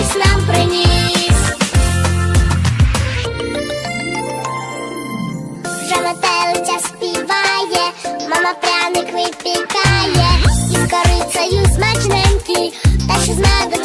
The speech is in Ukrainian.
радість нам приніс. Співає, мама пряник випікає, із корицею смачненький, та ще з медом